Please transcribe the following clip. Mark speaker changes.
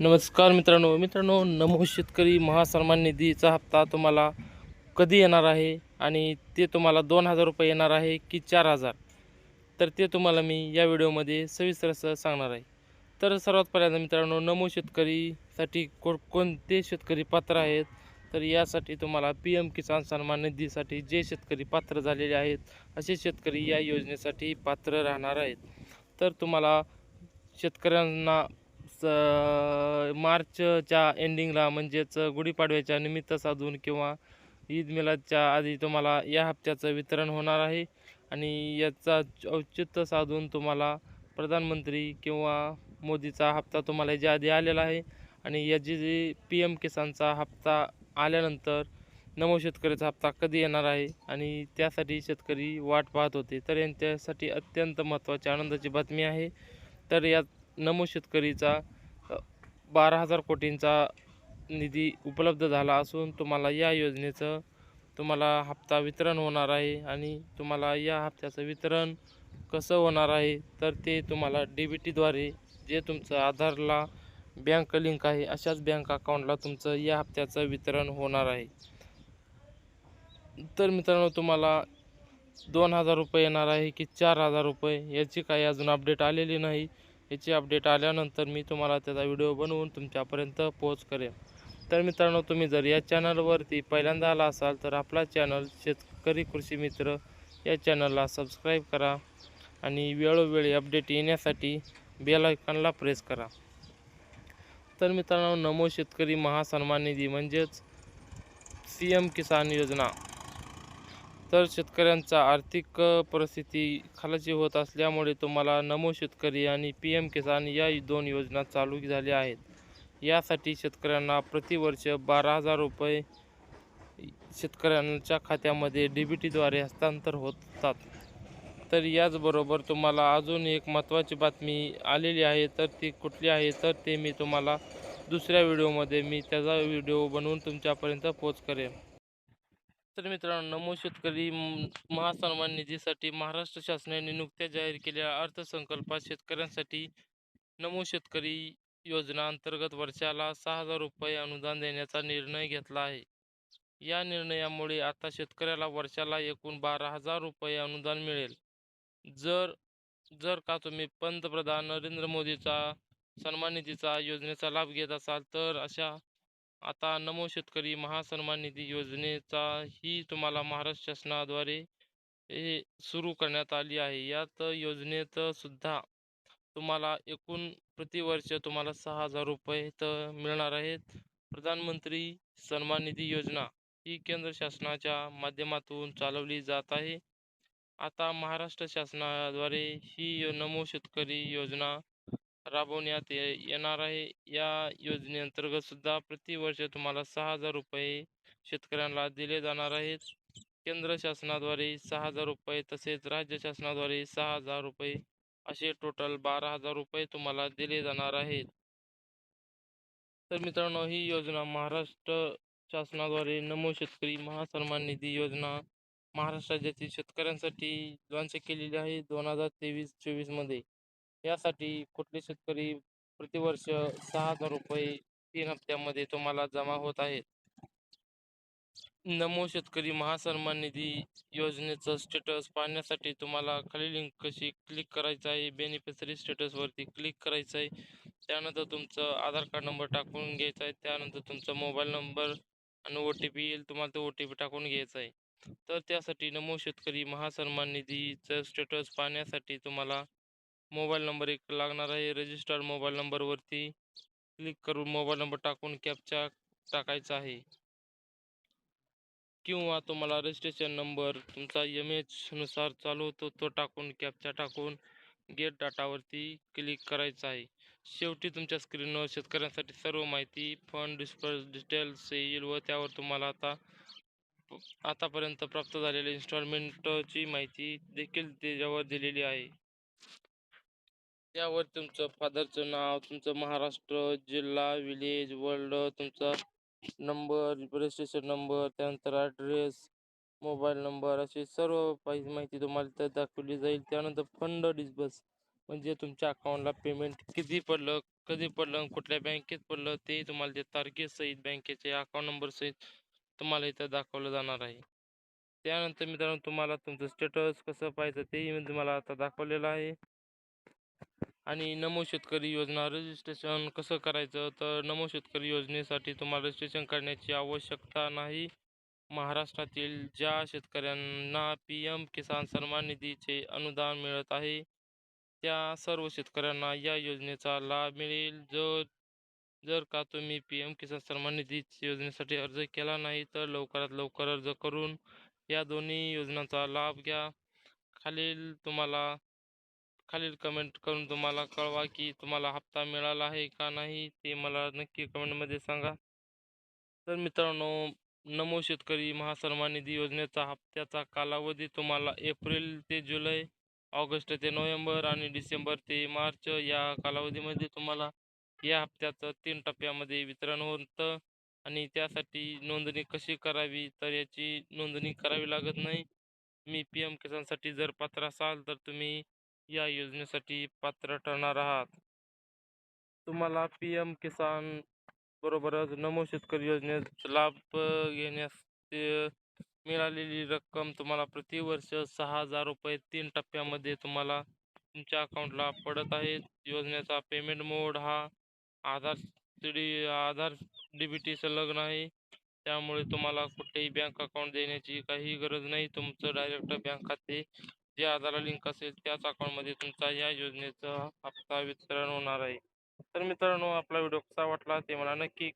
Speaker 1: नमस्कार मित्रांनो मित्रांनो नमो शेतकरी महासन्मान निधीचा हप्ता तुम्हाला कधी येणार आहे आणि ते तुम्हाला दोन हजार रुपये येणार आहे की चार हजार? तर ते तुम्हाला मी या व्हिडिओमध्ये सविस्तर असं सांगणार आहे. तर सर्वात पहिल्यांदा मित्रांनो नमो शेतकरीसाठी को कोणते शेतकरी पात्र आहेत? तर यासाठी तुम्हाला पी एम किसान सन्मान निधीसाठी जे शेतकरी पात्र झालेले आहेत असे शेतकरी या योजनेसाठी पात्र राहणार आहेत. तर तुम्हाला शेतकऱ्यांना मार्चच्या एंडिंगला म्हणजेच गुढीपाडव्याच्या निमित्त साधून किंवा ईद मिलादच्या आधी तुम्हाला या हप्त्याचं वितरण होणार आहे. आणि याचा औचित्य साधून तुम्हाला प्रधानमंत्री किंवा मोदीचा हप्ता तुम्हाला याच्या आधी आलेला आहे. आणि याची जी पी एम किसानचा हप्ता आल्यानंतर नमो शेतकऱ्याचा हप्ता कधी येणार आहे? आणि त्यासाठी शेतकरी वाट पाहत होते. तर यांच्यासाठी अत्यंत महत्त्वाची आनंदाची बातमी आहे. तर यात नमो शेतकरीचा बारा हजार कोटींचा निधी उपलब्ध झाला असून तुम्हाला या योजनेचं तुम्हाला हप्ता वितरण होणार आहे आणि तुम्हाला या हप्त्याचं वितरण कसं होणार आहे तर ते तुम्हाला डी बी टीद्वारे जे तुमचं आधारला बँक लिंक आहे अशाच बँक अकाउंटला तुमचं या हप्त्याचं वितरण होणार आहे. तर मित्रांनो तुम्हाला दोन हजार रुपये येणार आहे की चार हजार रुपये याची काही अजून अपडेट आलेली नाही. याची अपडेट आल्यानंतर मी तुम्हाला त्याचा व्हिडिओ बनवून तुमच्यापर्यंत पोहोच करेन तर मित्रांनो तुम्ही जर या चॅनलवरती पहिल्यांदा आला असाल तर आपला चॅनल शेतकरी कृषी मित्र या चॅनलला सबस्क्राईब करा आणि वेळोवेळी अपडेट येण्यासाठी बेल आयकॉनला प्रेस करा. तर मित्रांनो नमो शेतकरी महासन्मान निधी म्हणजेच सी एम किसान योजना. तर शेतकऱ्यांचा आर्थिक परिस्थिती खालाची होत असल्यामुळे तुम्हाला नमो शेतकरी आणि पी एम किसान या दोन योजना चालू झाल्या आहेत. यासाठी शेतकऱ्यांना प्रतिवर्ष बारा हजार रुपये शेतकऱ्यांच्या खात्यामध्ये डी बी टीद्वारे हस्तांतर होतात. तर याचबरोबर तुम्हाला अजून एक महत्त्वाची बातमी आलेली आहे तर ती कुठली आहे? तर ते मी तुम्हाला दुसऱ्या व्हिडिओमध्ये मी त्याचा व्हिडिओ बनवून तुमच्यापर्यंत पोच करेन. तर मित्रांनो नमो शेतकरी महासन्मान निधीसाठी महाराष्ट्र शासनाने नुकत्याच जाहीर केलेल्या अर्थसंकल्पात शेतकऱ्यांसाठी नमो शेतकरी योजना अंतर्गत वर्षाला सहा हजार रुपये अनुदान देण्याचा निर्णय घेतला आहे. या निर्णयामुळे आता शेतकऱ्याला वर्षाला एकूण बारा हजार रुपये अनुदान मिळेल. जर जर का तुम्ही पंतप्रधान नरेंद्र मोदीचा सन्मान निधीचा योजनेचा लाभ घेत असाल तर अशा आता नमो शेतकरी महासन्मान निधी योजनेचा ही तुम्हाला महाराष्ट्र शासनाद्वारे हे सुरू करण्यात आली आहे. यात योजनेत सुद्धा तुम्हाला एकूण प्रतिवर्ष तुम्हाला सहा हजार रुपये तर मिळणार आहेत. प्रधानमंत्री सन्मान निधी योजना ही केंद्र शासनाच्या माध्यमातून चालवली जात आहे. आता महाराष्ट्र शासनाद्वारे ही नमो शेतकरी योजना राबवण्यात येणार आहे. या योजनेअंतर्गत सुद्धा प्रतिवर्ष तुम्हाला सहा हजार रुपये शेतकऱ्यांना दिले जाणार आहेत. केंद्र शासनाद्वारे सहा हजार रुपये तसेच राज्य शासनाद्वारे सहा हजार रुपये असे टोटल बारा हजार रुपये तुम्हाला दिले जाणार आहेत. तर मित्रांनो ही योजना महाराष्ट्र शासनाद्वारे नमो शेतकरी महासन्मान निधी योजना महाराष्ट्र राज्यातील शेतकऱ्यांसाठी लॉन्च केलेली आहे दोन हजार तेवीस चोवीसमध्ये यासाठी कुठले शेतकरी प्रतिवर्ष सहा हजार रुपये तीन हप्त्यामध्ये तुम्हाला जमा होत आहेत? नमो शेतकरी महासन्मान निधी योजनेचं स्टेटस पाहण्यासाठी तुम्हाला खाली लिंक कशी क्लिक करायचं आहे? बेनिफिशरी स्टेटसवरती क्लिक करायचं आहे. त्यानंतर तुमचं आधार कार्ड नंबर टाकून घ्यायचा आहे. त्यानंतर तुमचा मोबाईल नंबर आणि ओ टी पी येईल. तुम्हाला तो ओ टी पी टाकून घ्यायचा आहे. तर त्यासाठी नमो शेतकरी महासन्मान निधीचं स्टेटस पाहण्यासाठी तुम्हाला मोबाईल नंबर एक लागणार आहे. रजिस्टर्ड मोबाईल नंबरवरती क्लिक करून मोबाईल नंबर टाकून कॅपचा टाकायचा आहे. किंवा तुम्हाला रजिस्ट्रेशन नंबर तुमचा एमनुसार चालू होतो तो टाकून कॅपचा टाकून गेट डाटावरती क्लिक करायचा आहे. शेवटी तुमच्या स्क्रीनवर शेतकऱ्यांसाठी सर्व माहिती फंड डिस्पर्स डिटेल्स येईल व त्यावर तुम्हाला आता आतापर्यंत प्राप्त झालेल्या इन्स्टॉलमेंटची माहिती देखील त्याच्यावर दिलेली आहे. त्यावर तुमचं फादरचं नाव तुमचं महाराष्ट्र जिल्हा विलेज वर्ल्ड तुमचा नंबर रजिस्ट्रेशन नंबर त्यानंतर ॲड्रेस मोबाईल नंबर अशी सर्व पाहिजे माहिती तुम्हाला त्यात दाखवली जाईल. त्यानंतर फंड डिस्बस म्हणजे तुमच्या अकाउंटला पेमेंट किती पडलं कधी पडलं कुठल्या बँकेत पडलं ते तुम्हाला ते तारखेसहित बँकेचे अकाउंट नंबरसहित तुम्हाला इथं दाखवलं जाणार आहे. त्यानंतर मित्रांनो तुम्हाला तुमचं स्टेटस कसं पाहायचं तेही मी तुम्हाला आता दाखवलेलं आहे. आणि नमो शेतकरी योजना रजिस्ट्रेशन कसं करायचं? तर नमो शेतकरी योजनेसाठी तुम्हाला रजिस्ट्रेशन करण्याची आवश्यकता नाही. महाराष्ट्रातील ज्या शेतकऱ्यांना पी एम किसान सन्मान निधीचे अनुदान मिळत आहे त्या सर्व शेतकऱ्यांना या योजनेचा लाभ मिळेल. जर जर का तुम्ही पी एम किसान सन्मान निधी योजनेसाठी अर्ज केला नाही तर लवकरात लवकर अर्ज करून या दोन्ही योजनांचा लाभ घ्या. खालील तुम्हाला खालील कमेंट करून तुम्हाला कळवा की तुम्हाला हप्ता मिळाला आहे का नाही ते मला नक्की कमेंटमध्ये सांगा. तर मित्रांनो नमो शेतकरी महासन्मान निधी योजनेचा हप्त्याचा कालावधी तुम्हाला एप्रिल ते जुलै ऑगस्ट ते नोव्हेंबर आणि डिसेंबर ते मार्च या कालावधीमध्ये तुम्हाला या हप्त्याचं तीन टप्प्यामध्ये वितरण होतं. आणि त्यासाठी नोंदणी कशी करावी तर याची नोंदणी करावी लागत नाही. मी पी एम किसानसाठी जर पात्र असाल तर तुम्ही या योजनेसाठी पात्र ठरणार आहात. तुम्हाला पी एम किसान बरोबरच नमो शेतकरी योजनेत लाभ घेण्यास मिळालेली रक्कम तुम्हाला प्रतिवर्ष सहा हजार रुपये तीन टप्प्यामध्ये तुम्हाला तुमच्या अकाउंटला पडत आहेत योजनेचा पेमेंट मोड हा Aadhaar D Aadhaar D B T संलग्न आहे. त्यामुळे तुम्हाला कुठेही बँक अकाउंट देण्याची काही गरज नाही. तुमचं डायरेक्ट बँक खाते जे आधारला लिंक असेल त्याच अकाउंटमध्ये तुमचा या योजनेचा हप्ता वितरण होणार आहे. तर मित्रांनो आपला व्हिडिओ कसा वाटला ते मला नक्की